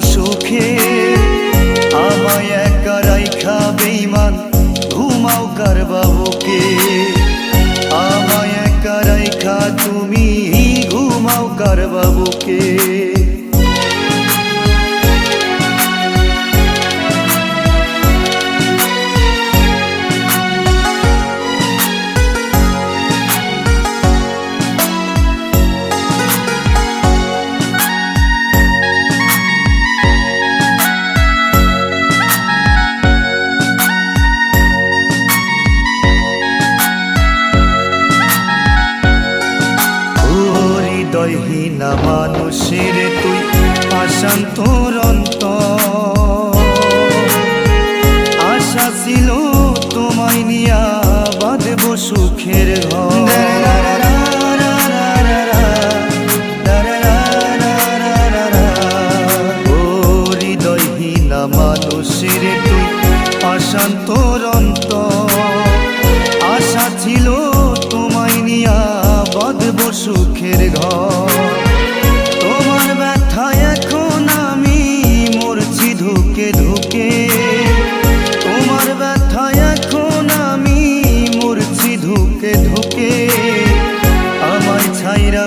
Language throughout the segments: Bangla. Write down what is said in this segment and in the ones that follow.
সুখে। আমায় একা রাইখা বেইমান ঘুমাও কার বাবুকে। না মানুষের তুই আশান্তর আশা ছিল তোমায় নিয়া বাঁধব সুখের ঘর।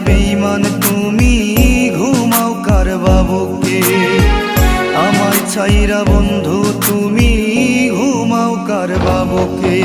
বেইমান তুমি ঘুমাও কার বাবুকে আমার ছাইরা বন্ধু তুমি ঘুমাও কার বাবুকে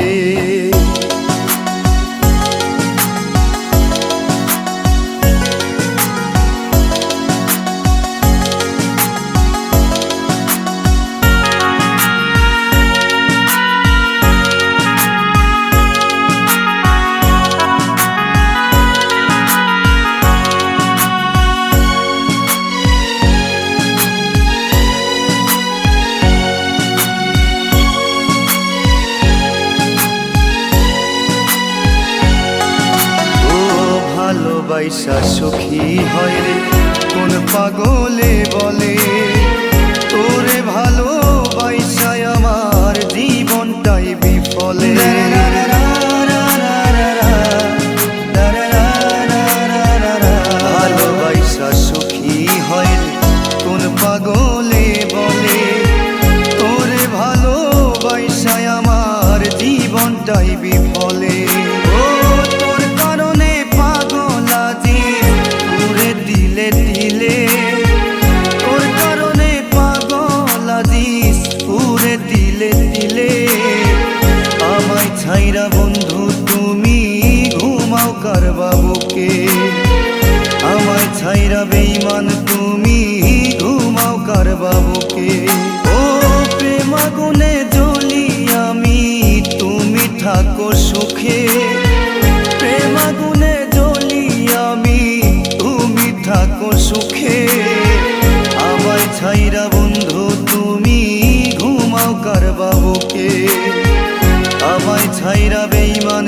ভালোবাসা সুখী হয় রে। কোন পাগলে বলে ছাইরা বেইমান তুমি ঘুমাও কার বাবুকে ও প্রেম আগুনে জ্বলি আমি, তুমি থাকো সুখে। প্রেম আগুনে জ্বলি আমি, তুমি থাকো সুখে। আমায় ছাইরা বন্ধু, তুমি ঘুমাও কার বাবুকে আমায় ছাইরা বেইমান